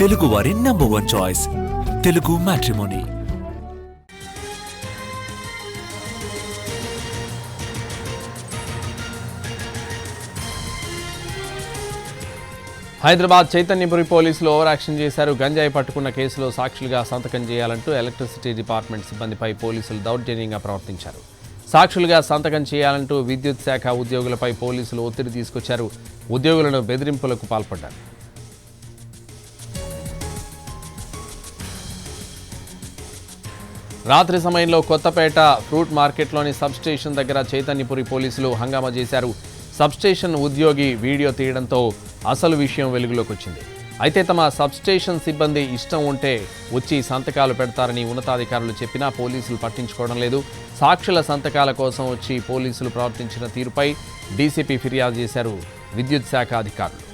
తెలుగువారి number one choice Telugu matrimony Hyderabad Chaitanyapuri పోలీసులు over action చేశారు. గంజాయి పట్టుకున్న కేసులో సాక్షులుగా సంతకం చేయాలంటూ ఎలక్ట్రిసిటీ డిపార్ట్మెంట్ సిబ్బందిపై పోలీసులు దౌర్జన్యంగా ప్రవర్తించారు. సాక్షులుగా సంతకం చేయాలంటూ విద్యుత్ శాఖ ఉద్యోగులపై పోలీసులు ఒత్తిడి తీసుకొచ్చారు. ఉద్యోగులను బెదిరింపులకు పాల్పడ్డారు. రాత్రి సమయంలో కొత్తపేట ఫ్రూట్ మార్కెట్లోని సబ్స్టేషన్ దగ్గర చైతన్యపురి పోలీసులు హంగామా చేశారు. సబ్స్టేషన్ ఉద్యోగి వీడియో తీయడంతో అసలు విషయం వెలుగులోకి వచ్చింది అయితే తమ సబ్స్టేషన్ సిబ్బంది ఇష్టం ఉంటే వచ్చి సంతకాలు పెడతారని ఉన్నతాధికారులు చెప్పినా పోలీసులు పట్టించుకోవడం లేదు. సాక్షుల సంతకాల కోసం వచ్చి పోలీసులు ప్రవర్తించిన తీరుపై డీసీపీ ఫిర్యాదు చేశారు విద్యుత్ శాఖ అధికారులు.